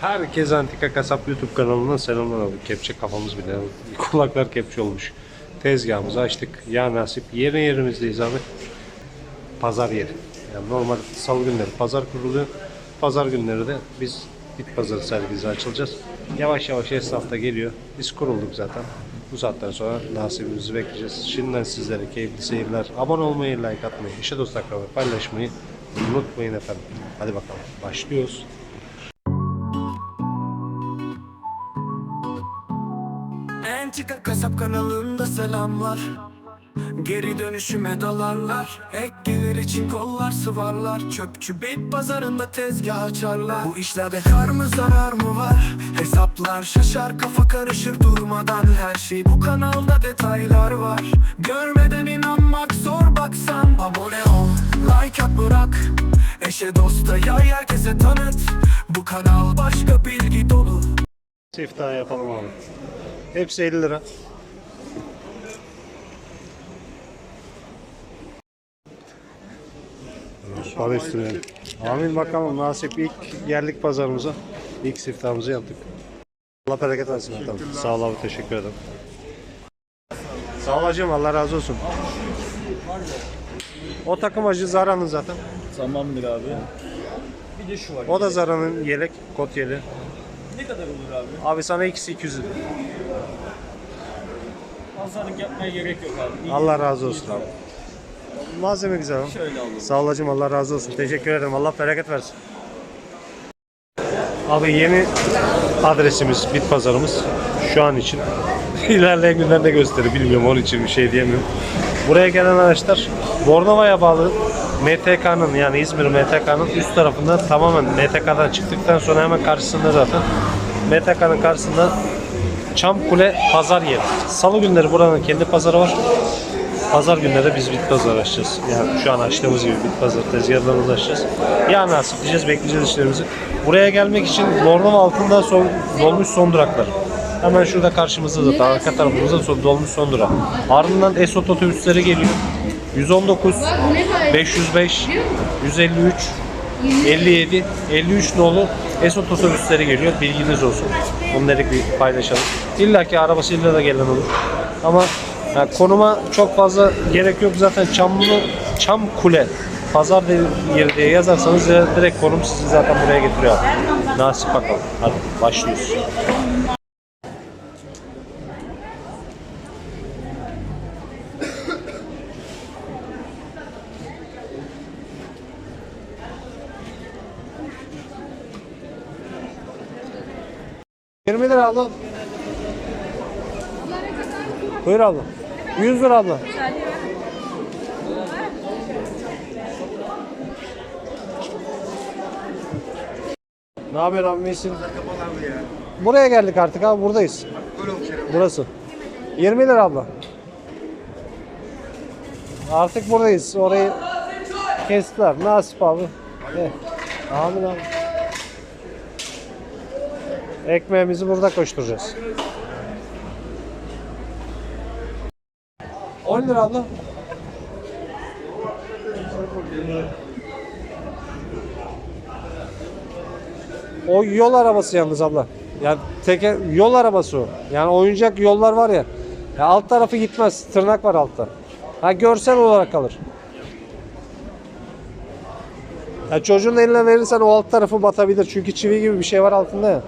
Herkes Antika Kasap YouTube kanalından selamlar abi. Kepçe kafamız bile. Kulaklar kepçe olmuş. Tezgahımızı açtık. Ya nasip. Yeni yerimizdeyiz abi. Pazar yeri. Yani normal salı günleri pazar kuruluyor. Pazar günleri de biz bit pazarı sergisi açılacağız. Yavaş yavaş esnaf da geliyor. Biz kurulduk zaten. Bu saatten sonra nasibimizi bekleyeceğiz. Şimdiden sizlere keyifli seyirler. Abone olmayı, like atmayı, işe dost akrabayı paylaşmayı unutmayın efendim. Hadi bakalım. Başlıyoruz. Entika Kasap kanalında selamlar. Geri dönüşüme dalarlar. Ek gelir için kollar sıvarlar. Çöpçü bit pazarında tezgah açarlar. Bu işlerde kar mı zarar mı var? Hesaplar şaşar kafa karışır durmadan. Her şey bu kanalda detaylar var. Görmeden inanmak zor baksan. Abone ol like at bırak. Eşe dosta yay herkese tanıt. Bu kanal başka bilgi dolu. Siftah yapalım abi. Hepsi 50 lira. Para üstüne. Amin bakalım nasip ilk yerlik pazarımıza ilk siftahımızı yaptık. Allah bereket versin efendim. Sağ ol abi teşekkür ederim. Sağ ol hacım Allah razı olsun. O takım acı Zara'nın zaten. Tamamdır abi. Bir de şu var. O da Zara'nın yelek, kot yeleği. Ne kadar olur abi? Abi sana ikisi 200 lira. Pazarlık yapmaya gerek yok abi. İyi. Allah razı olsun abi. Malzeme güzel ama. Şöyle alalım. Sağ ol hacım Allah razı olsun. Teşekkür ederim. Allah bereket versin. Abi yeni adresimiz bit pazarımız şu an için. İlerleyen günlerde gösterir bilmiyorum onun için bir şey diyemiyorum. Buraya gelen araçlar Bornova'ya bağlı MTK'nın yani İzmir MTK'nın üst tarafında tamamen MTK'dan çıktıktan sonra hemen karşısında zaten MTK'nın karşısında Çamkule pazar yeri. Salı günleri buranın kendi pazarı var. Pazar günleri biz bit pazar açacağız. Yani şu an açtığımız gibi bit pazar tezgahlarımızı açacağız. Ya nasip diyeceğiz, bekleyeceğiz işlerimizi. Buraya gelmek için Bornova altında son, dolmuş son duraklar. Hemen şurada karşımızda zaten arka tarafımızda dolmuş son durak. Ardından Esot otobüsleri geliyor. 119, 505, 153, 57, 53 nolu Esot otobüsleri geliyor. Bilginiz olsun. Onları bir paylaşalım. İlla ki arabasıyla da gelen olur. Ama yani konuma çok fazla gerek yok. Zaten Çamlı, Çam Kule pazar yeri diye yazarsanız ya direkt konum sizi zaten buraya getiriyor. Nasip bakalım. Hadi başlıyoruz. Yirmi lira abla. Buyur abla. 100 lira abla. Ne haber abi iyisin? Buraya geldik artık abi buradayız. Burası. 20 lira abla. Artık buradayız. Orayı kestiler. Nasip abi. Eh. Amin abi. Ekmeğimizi burada koşturacağız. 10 lira abla. O yol arabası yalnız abla. Yani teker yol arabası o. Yani oyuncak yollar var ya. ya alt tarafı gitmez. Tırnak var altta. Ha görsel olarak kalır. Ya çocuğun eline verirsen o alt tarafı batabilir. Çünkü çivi gibi bir şey var altında ya.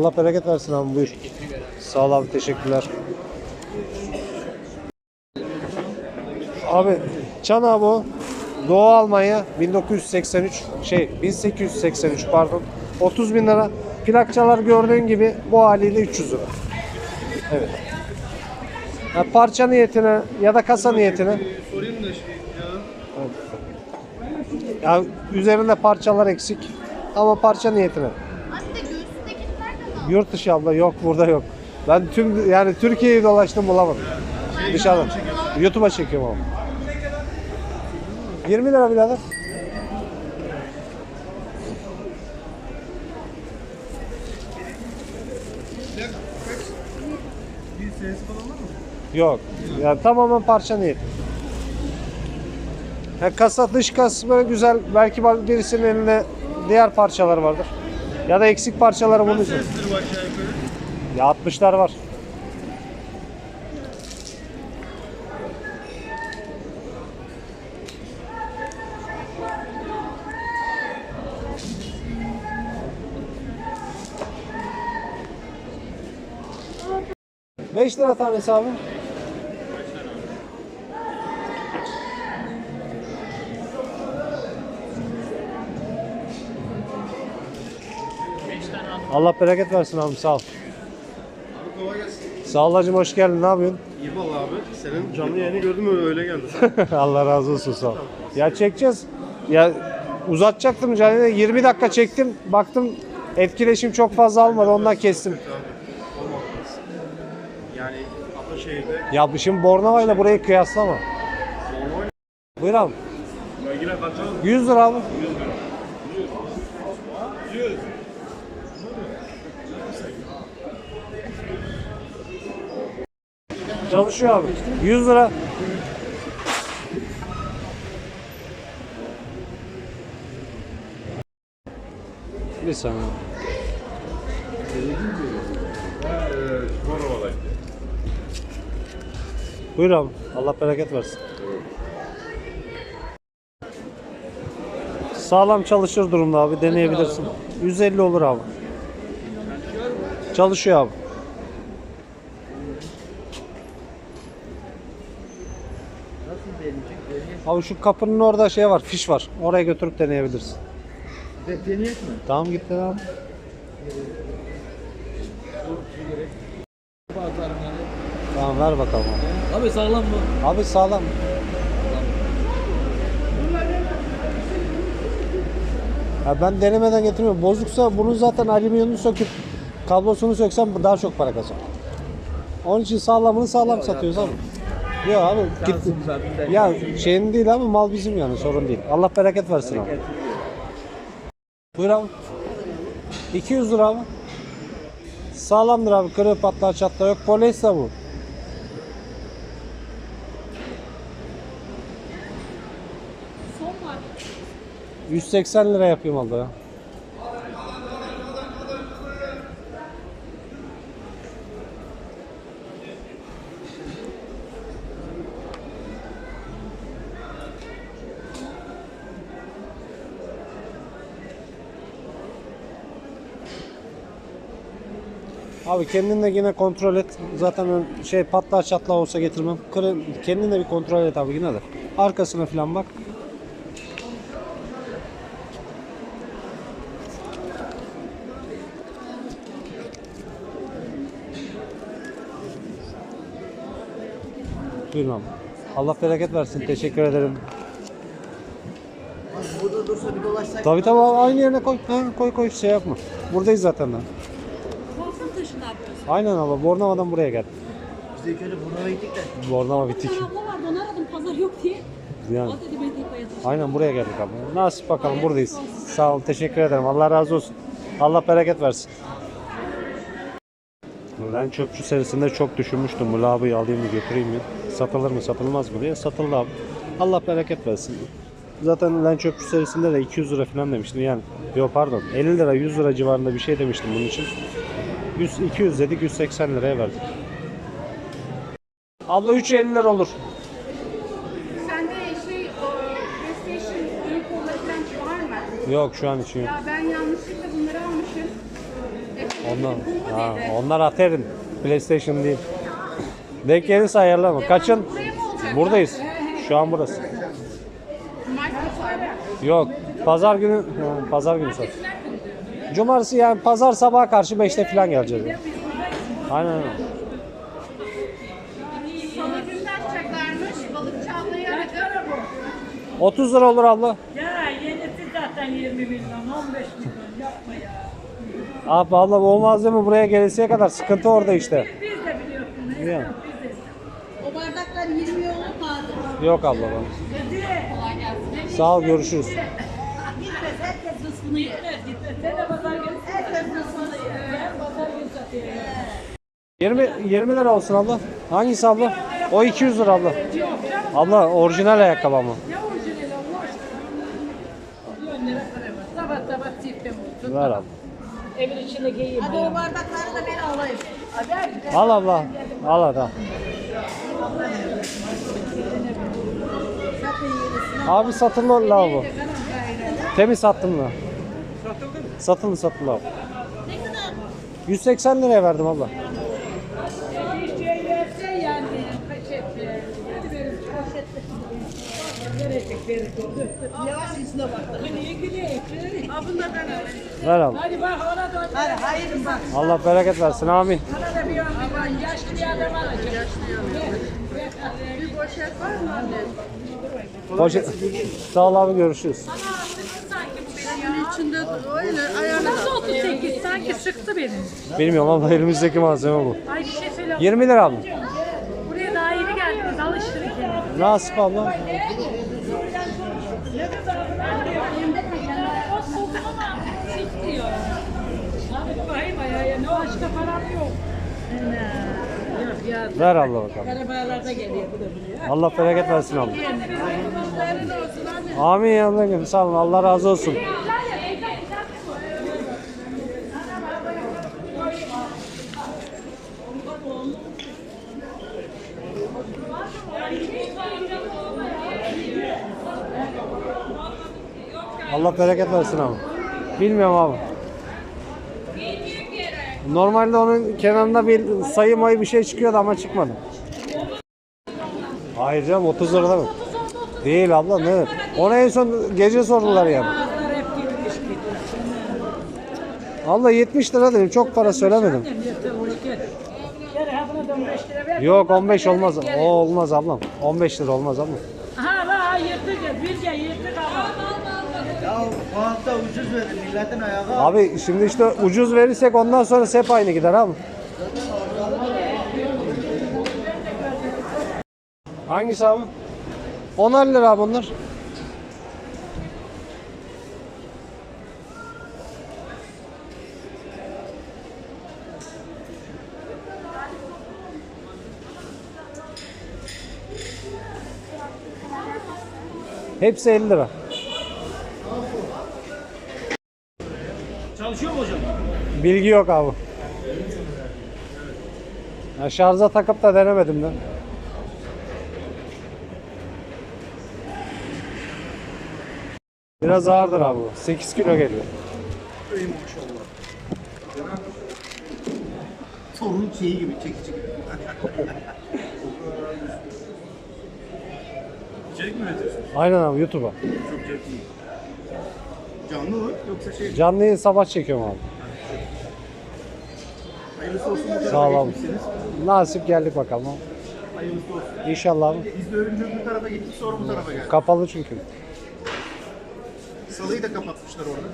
Allah bereket versin abi buyur. Sağ ol abi teşekkürler. Abi Çan abi o. Doğu Almanya 1983 şey 1883 pardon 30 bin lira. Plakçalar gördüğün gibi bu haliyle 300 lira. Evet. Ya parça niyetine ya da kasa niyetine. Evet. Ya üzerinde parçalar eksik ama parça niyetine. Yurt dışı abla yok burada yok. Ben tüm yani Türkiye'yi dolaştım bulamadım. Dışarıdan. YouTube'a çekiyorum ama. 20 lira birader. Yok. Ya tamamen parça niyet. Ya kasa dış kısmı güzel. Belki birisinin elinde diğer parçalar vardır. Ya da eksik parçaları için. Ya 60'lar var. Beş lira tanesi abi. Allah bereket versin abi sağ ol. Sağ ol hacım hoş geldin ne yapıyorsun? İyi valla abi. Senin canlı yayını gördüm öyle, öyle geldi. Allah razı olsun sağ ol. Ya çekeceğiz. Ya uzatacaktım canlı 20 dakika çektim. Baktım etkileşim çok fazla almadı ondan kestim. yani Ataşehir'de Ya şimdi Bornova ile burayı kıyaslama. Buyur abi. yine kaçalım. 100 lira abi. Çalışıyor abi. 100 lira. Bir saniye. Buyur abi. Allah bereket versin. Sağlam çalışır durumda abi deneyebilirsin. 150 olur abi. Çalışıyor abi. Abi şu kapının orada şey var, fiş var. Oraya götürüp deneyebilirsin. Deneyek mi? Tamam git dene abi. Tamam ver bakalım abi. Abi sağlam mı? Abi sağlam. Ya ben denemeden getirmiyorum. Bozuksa bunu zaten alüminyumunu söküp kablosunu söksem daha çok para kazanır. Onun için sağlamını sağlam satıyoruz abi. Yok abi git. Ya şeyin değil abi mal bizim yani sorun değil. Allah bereket versin abi. Buyur abi. 200 lira abi. Sağlamdır abi. Kırığı patlar çatlar yok. Polyester bu. 180 lira yapayım aldı Abi kendin de yine kontrol et. Zaten şey patlar çatlar olsa getirmem. Kendin de bir kontrol et abi yine de. Arkasına falan bak. Buyurun. Allah bereket versin. Teşekkür ederim. Burada dursa bir dolaşsak. Tabii tabii abi, aynı yerine koy. Ha, koy koy şey yapma. Buradayız zaten daha. Aynen abi. Bornova'dan buraya geldik. Biz de ilk önce Bornova'ya gittik de. Bornova bitik. Bir abla vardı onu aradım pazar yok diye. Yani. O dedi beni tek bayatır. Aynen buraya geldik abi. Nasip bakalım buradayız. Sağ ol. Teşekkür ederim. Allah razı olsun. Allah bereket versin. Ben çöpçü serisinde çok düşünmüştüm. Bu lavayı alayım mı götüreyim mi? Satılır mı satılmaz mı diye. Satıldı abi. Allah bereket versin. Zaten ben çöpçü serisinde de 200 lira falan demiştim. Yani yok pardon 50 lira 100 lira civarında bir şey demiştim bunun için. 100, 200 dedik 180 liraya verdik. Abla 350 lira olur. Sende şey o PlayStation büyük kola falan var mı? Yok şu an için yok. Ya ben yanlışlıkla bunları almışım. Onlar, Bu mu ha, dedi? onlar Aterin. PlayStation değil. Denk gelirse ayarlama. Kaçın? Buraya mı olacak? Buradayız. Şu an burası. Cumartesi var mı? Yok. Pazar günü, pazar günü sat. Cumartesi yani pazar sabaha karşı 5'te falan geleceğiz. yani. Aynen öyle. Salı günü açacaklarmış. Balıkçı ablayı aradım. 30 lira olur abla. Ya yenisi zaten 20 milyon, 15 milyon yapma ya. Abi abla o malzeme buraya gelesiye kadar sıkıntı orada işte. Biz de biliyorsun. Yani. O bardaklar 20 olur mu abi? Yok abla bana. Dedi. Sağ ol görüşürüz. Rızkını yer. Sen de pazar günü. Ben pazar günü satıyorum. 20 20 lira olsun abla. Hangisi abla? O 200 lira abla. Abla orijinal ayakkabı ama. Ne orijinali Allah aşkına. 10 lira para var. Sabah sabah çiftim olsun. Ver abla. Evin içine giyeyim. Hadi o bardakları da ben alayım. Al abla. Al hadi. Abi satıldı la bu. Temiz sattım da. Satıldı mı? Satıldı satıldı abi. 180 liraya verdim abla. Yavaş içine bak. Niye gülüyorsun? Ha bunlar ben. Ver abla. Hadi bak ona da. Hadi hayır bak. Allah bereket versin amin. Bana da bir an bir an yaşlı bir adam alacak. Yaşlı Bir poşet var mı anne? Poşet. Sağ ol abi görüşürüz. İçinde öyle ayağına. Nasıl 38? Sanki sıktı beni. Bilmiyorum abla elimizdeki malzeme bu. Ay bir şey söyle. 20 lira abla. Buraya daha yeni geldiniz. Alıştırın kendinizi. Nasip abla. Ama başka param yok. Ver abla bakalım. Geliyor bu da buraya. Allah bereket versin abla. Amin ya ablacığım sağ olun Allah razı olsun. Allah bereket versin abi. Bilmiyorum abi. Normalde onun kenarında bir sayı mayı bir şey çıkıyordu ama çıkmadı. Hayır canım 30 lira mı? Değil abla ne? Ona en son gece sordular yani. Abla 70 lira dedim çok para söylemedim. Yeter onu gel. Gel ha buna da 15 lira ver. Yok 15 olmaz. O olmaz ablam. 15 lira olmaz abla. Ha la yırtık ya. Bir gel yırtık ama. Ya bu hafta ucuz verin milletin ayağı. Abi şimdi işte ucuz verirsek ondan sonra hep aynı gider abi. Hangisi abi? 10 lira abi bunlar. Hepsi 50 lira. Bilgi yok abi. Ya şarja takıp da denemedim de. Biraz ağırdır abi bu. 8 kilo geliyor. Torun şeyi gibi çekici gibi. İçerik mi üretiyorsun? Aynen abi YouTube'a. Çok zevkli. Canlı mı yoksa şey? Canlıyı sabah çekiyorum abi. Hayırlısı olsun Sağ ol abi. geçmişsiniz. Nasip geldik bakalım. Hayırlısı olsun. İnşallah. Biz de önce bu tarafa gittik sonra bu tarafa geldik. Kapalı çünkü. Salıyı da kapatmışlar orada.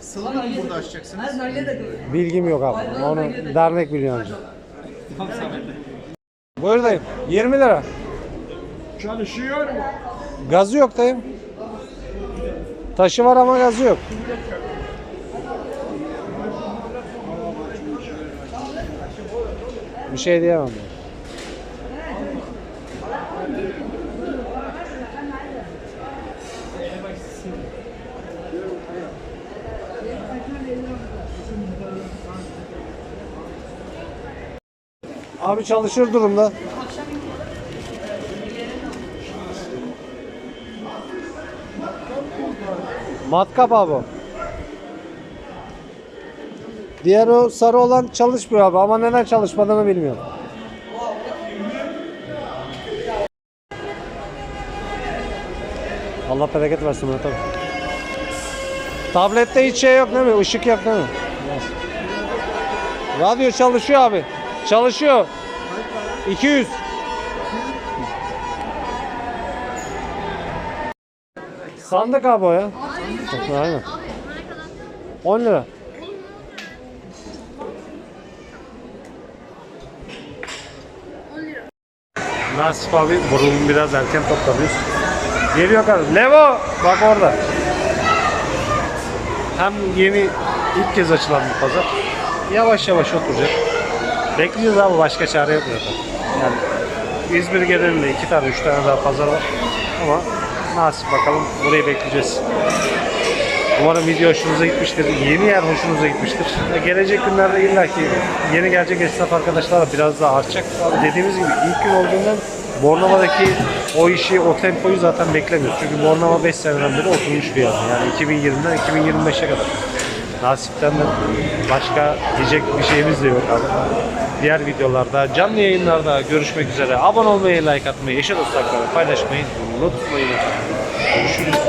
Salıyı mı burada açacaksınız? Bilgim yok abi. Onu dernek biliyor ancak. Buyur dayım. 20 lira. Çalışıyor mu? Gazı yok dayım. Taşı var ama gazı yok. Bir şey diyemem. Abi çalışır durumda. Matkap abi. Diğer o sarı olan çalışmıyor abi ama neden çalışmadığını bilmiyorum. Allah bereket versin Murat abi. Tablette hiç şey yok değil mi? Işık yok değil mi? Radyo çalışıyor abi. Çalışıyor. 200. Sandık abi o ya. Aynen. 10 lira. Nasip abi burnumu biraz erken toplanıyoruz. Geliyor kadın. Levo! Bak orada. Hem yeni ilk kez açılan bir pazar. Yavaş yavaş oturacak. Bekleyeceğiz abi başka çare yok zaten. Yani İzmir genelinde iki tane, üç tane daha pazar var. Ama nasip bakalım burayı bekleyeceğiz. Umarım video hoşunuza gitmiştir. Yeni yer hoşunuza gitmiştir. Ve gelecek günlerde illaki yeni gelecek esnaf arkadaşlar da biraz daha artacak. Dediğimiz gibi ilk gün olduğundan Bornova'daki o işi, o tempoyu zaten beklemiyoruz. Çünkü Bornova 5 seneden beri oturmuş bir yer. Yani 2020'den 2025'e kadar. Nasipten de başka diyecek bir şeyimiz de yok abi. Diğer videolarda, canlı yayınlarda görüşmek üzere. Abone olmayı, like atmayı, eşe dostlarla paylaşmayı unutmayın. Görüşürüz.